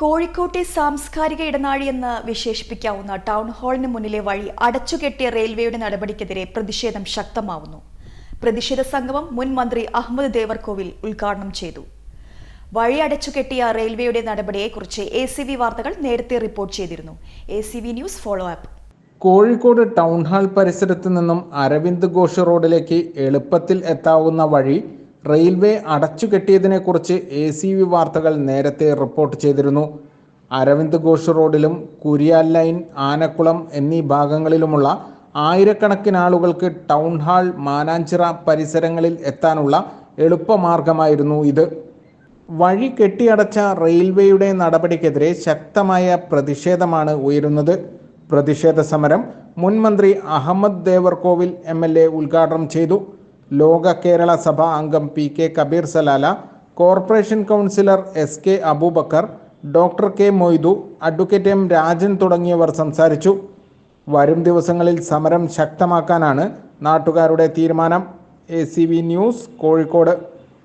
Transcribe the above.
കോഴിക്കോട്ടെ സാംസ്കാരിക ഇടനാഴി എന്ന് വിശേഷിപ്പിക്കാവുന്ന ടൗൺ ഹാളിന് മുന്നിലെ വഴി അടച്ചുകെട്ടിയ റെയിൽവേയുടെ നടപടിക്കെതിരെ പ്രതിഷേധം ശക്തമാവുന്നു. പ്രതിഷേധ സംഗമം മുൻ മന്ത്രി അഹമ്മദ് ദേവർകോവിൽ ഉദ്ഘാടനം ചെയ്തു. വഴി അടച്ചുകെട്ടിയ റെയിൽവേയുടെ നടപടിയെക്കുറിച്ച് എ സി വി വാർത്തകൾ നേരത്തെ റിപ്പോർട്ട് ചെയ്തിരുന്നു. A C V news follow up Kozhikode town hall പരിസരത്ത് നിന്നും അരവിന്ദ് ഘോഷ് റോഡിലേക്ക് എളുപ്പത്തിൽ എത്താവുന്ന വഴി റെയിൽവേ അടച്ചുകെട്ടിയതിനെക്കുറിച്ച് എ സി വി വാർത്തകൾ നേരത്തെ റിപ്പോർട്ട് ചെയ്തിരുന്നു. അരവിന്ദ് ഘോഷ് റോഡിലും കുരിയാൽ ലൈൻ ആനക്കുളം എന്നീ ഭാഗങ്ങളിലുമുള്ള ആയിരക്കണക്കിന് ആളുകൾക്ക് ടൗൺ ഹാൾ മാനാഞ്ചിറ പരിസരങ്ങളിൽ എത്താനുള്ള എളുപ്പമാർഗമായിരുന്നു ഇത്. വഴി കെട്ടിയടച്ച റെയിൽവേയുടെ നടപടിക്കെതിരെ ശക്തമായ പ്രതിഷേധമാണ് ഉയരുന്നത്. പ്രതിഷേധ സമരം മുൻ മന്ത്രി Ahammad Devarkovil M L A ഉദ്ഘാടനം ചെയ്തു. ലോക കേരള സഭ അംഗം P K Kabeer Salalah corporation councillor S K Aboobacker doctor K Moidu advocate M Rajan തുടങ്ങിയവർ സംസാരിച്ചു. വരും ദിവസങ്ങളിൽ സമരം ശക്തമാക്കാനാണ് നാട്ടുകാരുടെ തീരുമാനം. A news Kozhikode.